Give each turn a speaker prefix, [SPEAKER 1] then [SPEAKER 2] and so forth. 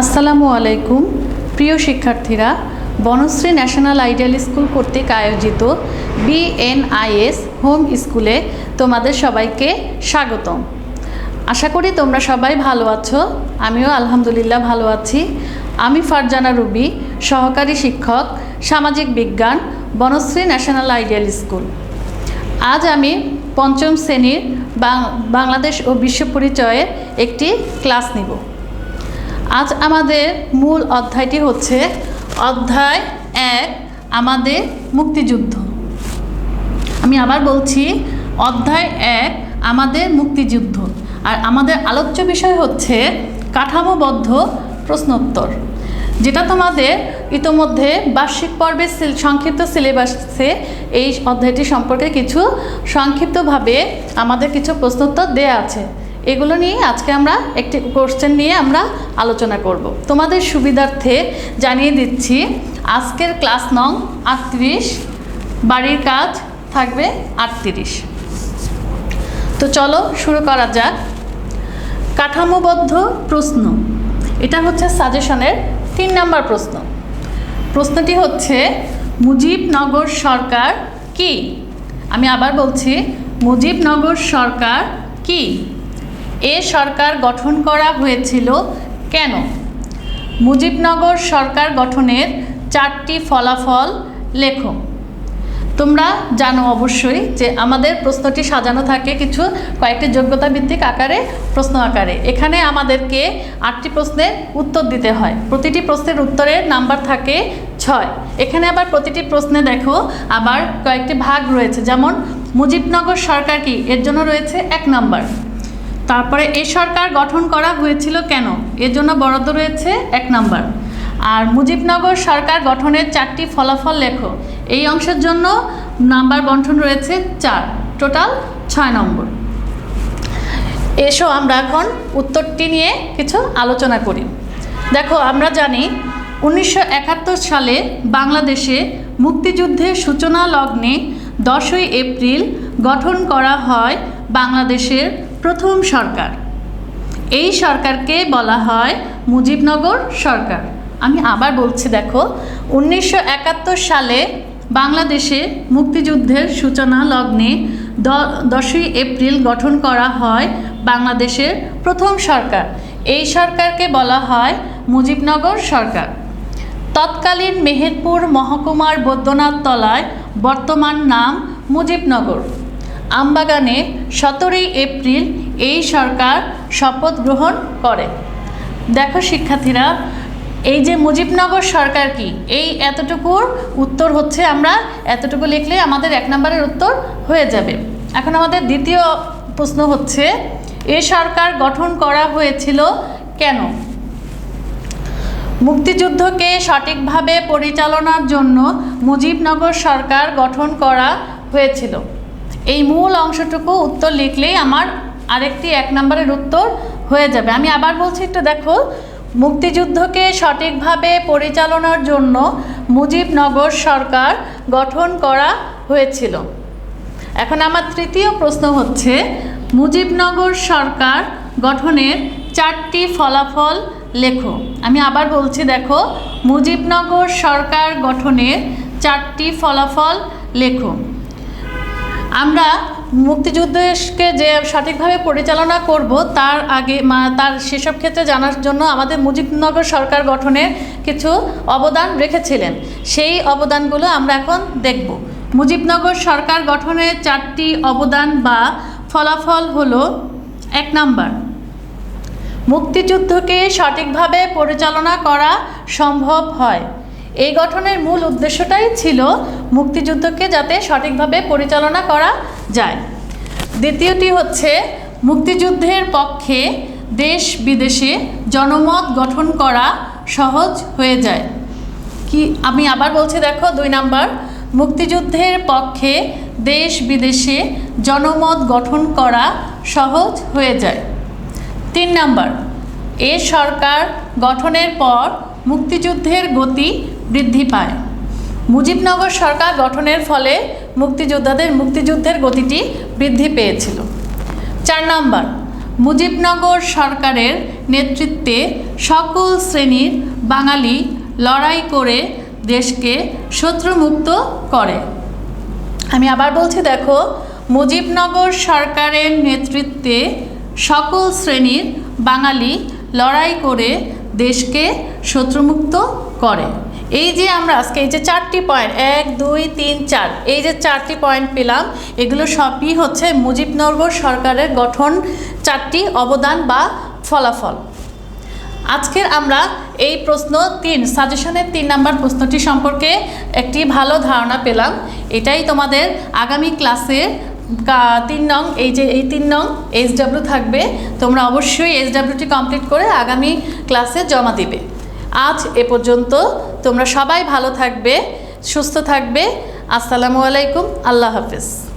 [SPEAKER 1] আসসালামু আলাইকুম। প্রিয় শিক্ষার্থীরা, বনশ্রী ন্যাশনাল আইডিয়াল স্কুল কর্তৃক আয়োজিত বিএনআইএস হোম স্কুলে তোমাদের সবাইকে স্বাগতম। আশা করি তোমরা সবাই ভালো আছো, আমিও আলহামদুলিল্লাহ ভালো আছি। আমি ফারজানা রুবি, সহকারী শিক্ষক, সামাজিক বিজ্ঞান, বনশ্রী ন্যাশনাল আইডিয়াল স্কুল। আজ আমি পঞ্চম শ্রেণির বাংলাদেশ ও বিশ্ব পরিচয়ের একটি ক্লাস নিব। আজ আমাদের মূল অধ্যায়টি হচ্ছে অধ্যায় এক, আমাদের মুক্তিযুদ্ধ। আমি আবার বলছি, অধ্যায় এক, আমাদের মুক্তিযুদ্ধ। আর আমাদের আলোচ্য বিষয় হচ্ছে কাঠামোবদ্ধ প্রশ্নোত্তর, যেটা তোমাদের ইতোমধ্যে বার্ষিক পর্বের সংক্ষিপ্ত সিলেবাসে এই অধ্যায়টি সম্পর্কে কিছু সংক্ষিপ্তভাবে আমাদের কিছু প্রশ্নোত্তর দেয়া আছে। এগুলো নিয়ে আজকে আমরা একটি কোশ্চেন নিয়ে আমরা আলোচনা করব। তোমাদের সুবিধার্থে জানিয়ে দিচ্ছি, আজকের ক্লাস নং আটত্রিশ, বাড়ির কাজ থাকবে আটত্রিশ। তো চলো শুরু করা যাক। কাঠামোবদ্ধ প্রশ্ন। এটা হচ্ছে সাজেশনের তিন নাম্বার প্রশ্ন। প্রশ্নটি হচ্ছে, মুজিবনগর সরকার কি? আমি আবার বলছি, মুজিবনগর সরকার কি? এ সরকার গঠন করা হয়েছিল কেন? মুজিবনগর সরকার গঠনের চারটি ফলাফল লেখো। তোমরা জানো অবশ্যই যে আমাদের প্রশ্নটি সাজানো থাকে কিছু কয়েকটি যোগ্যতা ভিত্তিক আকারে, প্রশ্ন আকারে। এখানে আমাদেরকে আটটি প্রশ্নের উত্তর দিতে হয়। প্রতিটি প্রশ্নের উত্তরের নাম্বার থাকে ছয়। এখানে আবার প্রতিটি প্রশ্নে দেখো আবার কয়েকটি ভাগ রয়েছে। যেমন, মুজিবনগর সরকার কি? এর জন্য রয়েছে এক নাম্বার। তারপরে এই সরকার গঠন করা হয়েছিল কেন? এর জন্য বরাদ্দ রয়েছে এক নাম্বার। আর মুজিবনগর সরকার গঠনের চারটি ফলাফল লেখো। এই অংশের জন্য নাম্বার বন্টন রয়েছে চার, টোটাল ছয় নম্বর। এসো আমরা এখন উত্তরটি নিয়ে কিছু আলোচনা করি। দেখো, আমরা জানি উনিশশো একাত্তর সালে বাংলাদেশে মুক্তিযুদ্ধের সূচনা লগ্নে দশই এপ্রিল গঠন করা হয় বাংলাদেশের প্রথম সরকার। এই সরকারকে বলা হয় মুজিবনগর সরকার। আমি আবার বলছি, দেখো, উনিশশো একাত্তর সালে বাংলাদেশে মুক্তিযুদ্ধের সূচনা লগ্নে দশই এপ্রিল গঠন করা হয় বাংলাদেশের প্রথম সরকার। এই সরকারকে বলা হয় মুজিবনগর সরকার। তৎকালীন মেহেরপুর মহকুমার বৈদ্যনাথ তলায় বর্তমান নাম মুজিবনগর। আমবাগানে সতেরোই এপ্রিল এই সরকার শপথ গ্রহণ করে। দেখো শিক্ষার্থীরা, এই যে মুজিবনগর সরকার কি? এই এতটুকুর উত্তর হচ্ছে আমরা এতটুকু লিখলে আমাদের এক নম্বরের উত্তর হয়ে যাবে। এখন আমাদের দ্বিতীয় প্রশ্ন হচ্ছে, এ সরকার গঠন করা হয়েছিল কেন? মুক্তিযুদ্ধকে সঠিকভাবে পরিচালনার জন্য মুজিবনগর সরকার গঠন করা হয়েছিল। এই মূল অংশটুকু উত্তর লিখলেই আমার আরেকটি এক নম্বরের উত্তর হয়ে যাবে। আমি আবার বলছি একটু দেখো, মুক্তিযুদ্ধকে সঠিকভাবে পরিচালনার জন্য মুজিবনগর সরকার গঠন করা হয়েছিল। এখন আমার তৃতীয় প্রশ্ন হচ্ছে, মুজিবনগর সরকার গঠনের চারটি ফলাফল লেখো। আমি আবার বলছি দেখো, মুজিবনগর সরকার গঠনের চারটি ফলাফল লেখো। আমরা মুক্তিযুদ্ধকে যে সঠিকভাবে পরিচালনা করব, তার আগে তার সেসব ক্ষেত্রে জানার জন্য আমাদের মুজিবনগর সরকার গঠনের কিছু অবদান রেখেছিলেন। সেই অবদানগুলো আমরা এখন দেখব। মুজিবনগর সরকার গঠনের চারটি অবদান বা ফলাফল হলো এক নাম্বার, মুক্তিযুদ্ধকে সঠিকভাবে পরিচালনা করা সম্ভব হয়। এই গঠনের মূল উদ্দেশ্যটাই ছিল মুক্তিযুদ্ধকে যাতে সঠিকভাবে পরিচালনা করা যায়। দ্বিতীয়টি হচ্ছে মুক্তিযুদ্ধের পক্ষে দেশ বিদেশে জনমত গঠন করা সহজ হয়ে যায়। কি, আমি আবার বলছি দেখো, দুই নাম্বার, মুক্তিযুদ্ধের পক্ষে দেশ বিদেশে জনমত গঠন করা সহজ হয়ে যায়। তিন নাম্বার, এ সরকার গঠনের পর মুক্তিযুদ্ধের গতি বৃদ্ধি পায়। মুজিবনগর সরকার গঠনের ফলে মুক্তিযোদ্ধাদের মুক্তিযুদ্ধের গতিটি বৃদ্ধি পেয়েছিল। চার নম্বর, মুজিবনগর সরকারের নেতৃত্বে সকল শ্রেণির বাঙালি লড়াই করে দেশকে শত্রুমুক্ত করে। আমি আবার বলছি, দেখো, মুজিবনগর সরকারের নেতৃত্বে সকল শ্রেণির বাঙালি লড়াই করে দেশকে শত্রুমুক্ত করে। এই যে আমরা আজকে এই যে চারটি পয়েন্ট এক, দুই, তিন, চার, এই যে চারটি পয়েন্ট পেলাম, এগুলো সবই হচ্ছে মুজিবনগর সরকারের গঠন চারটি অবদান বা ফলাফল। আজকের আমরা এই প্রশ্ন তিন, সাজেশনের তিন নাম্বার প্রশ্নটি সম্পর্কে একটি ভালো ধারণা পেলাম। এটাই তোমাদের আগামী ক্লাসে তিন নং, এই যে, এই তিন নং এইচ ডাব্লিউ থাকবে। তোমরা অবশ্যই এস ডাব্লিউটি কমপ্লিট করে আগামী ক্লাসে জমা দিবে। আজ এ পর্যন্ত তোমরা সবাই ভালো থাকবে, সুস্থ থাকবে। আসসালামু আলাইকুম, আল্লাহ হাফিজ।